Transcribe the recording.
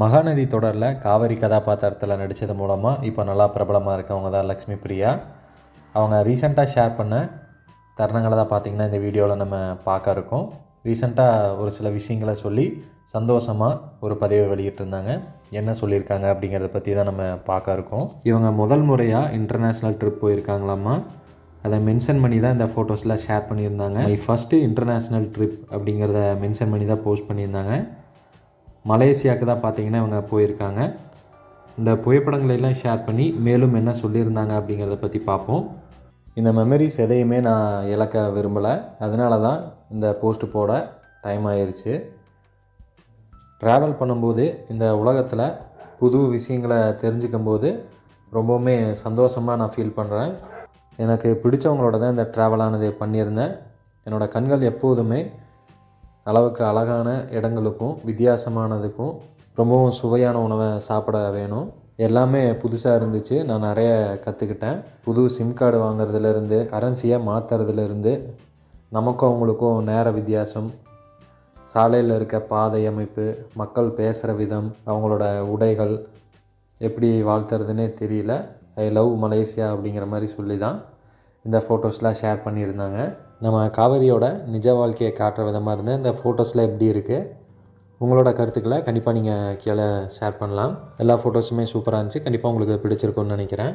மகாநதி தொடரில் காவேரி கதாபாத்திரத்தில் நடித்தது மூலமாக இப்போ நல்லா பிரபலமாக இருக்கவங்க தான் லக்ஷ்மி பிரியா. அவங்க ரீசெண்டாக ஷேர் பண்ண தருணங்களை தான் பார்த்திங்கன்னா இந்த வீடியோவில் நம்ம பார்க்க இருக்கோம். ரீசெண்டாக ஒரு சில விஷயங்களை சொல்லி சந்தோஷமாக ஒரு பதிவை வெளியிட்டிருந்தாங்க. என்ன சொல்லியிருக்காங்க அப்படிங்கிறத பற்றி தான் நம்ம பார்க்க இருக்கோம். இவங்க முதல் முறையாக இன்டர்நேஷ்னல் ட்ரிப் போயிருக்காங்களாமா? அதை மென்ஷன் பண்ணி தான் இந்த ஃபோட்டோஸில் ஷேர் பண்ணியிருந்தாங்க. ஃபஸ்ட்டு இன்டர்நேஷ்னல் ட்ரிப் அப்படிங்கிறத மென்ஷன் பண்ணி தான் போஸ்ட் பண்ணியிருந்தாங்க. மலேசியாவுக்கு தான் பார்த்தீங்கன்னா இவங்க போயிருக்காங்க. இந்த புகைப்படங்களை எல்லாம் ஷேர் பண்ணி மேலும் என்ன சொல்லியிருந்தாங்க அப்படிங்கிறத பற்றி பார்ப்போம். இந்த மெமரிஸ் எதையுமே நான் இழக்க விரும்பலை. அதனால தான் இந்த போஸ்ட் போட டைம் ஆயிடுச்சு ட்ராவல் பண்ணும்போது இந்த உலகத்தில் புது விஷயங்களை தெரிஞ்சுக்கும் போது ரொம்பவுமே சந்தோஷமாக நான் ஃபீல் பண்ணுறேன் எனக்கு பிடிச்சவங்களோட தான் இந்த ட்ராவலானது பண்ணியிருந்தேன். என்னோடய கண்கள் எப்போதுமே அளவுக்கு அழகான இடங்களுக்கும் வித்தியாசமானதுக்கும் ரொம்பவும் சுவையான உணவை சாப்பிட வேணும். எல்லாமே புதுசாக இருந்துச்சு. நான் நிறைய கற்றுக்கிட்டேன் புது சிம் கார்டு வாங்குறதுலேருந்து கரன்சியை மாற்றுறதுலேருந்து நமக்கும் அவங்களுக்கும் நேர வித்தியாசம். சாலையில் இருக்க பாதை அமைப்பு மக்கள் பேசுகிற விதம் அவங்களோட உடைகள் எப்படி வாழ்த்துறதுனே தெரியல. ஐ லவ் மலேசியா அப்படிங்கிற மாதிரி சொல்லி தான் இந்த ஃபோட்டோஸ்லாம் ஷேர் பண்ணியிருந்தாங்க. நம்ம காவேரியோட நிஜ வாழ்க்கையை காட்டுற விதமாக இருந்த இந்த ஃபோட்டோஸில் எப்படி இருக்குது உங்களோட கருத்துக்களை கண்டிப்பாக நீங்கள் கீழே ஷேர் பண்ணலாம். எல்லா ஃபோட்டோஸுமே சூப்பராக இருந்துச்சு. கண்டிப்பாக உங்களுக்கு பிடிச்சிருக்கும்னு நினைக்கிறேன்.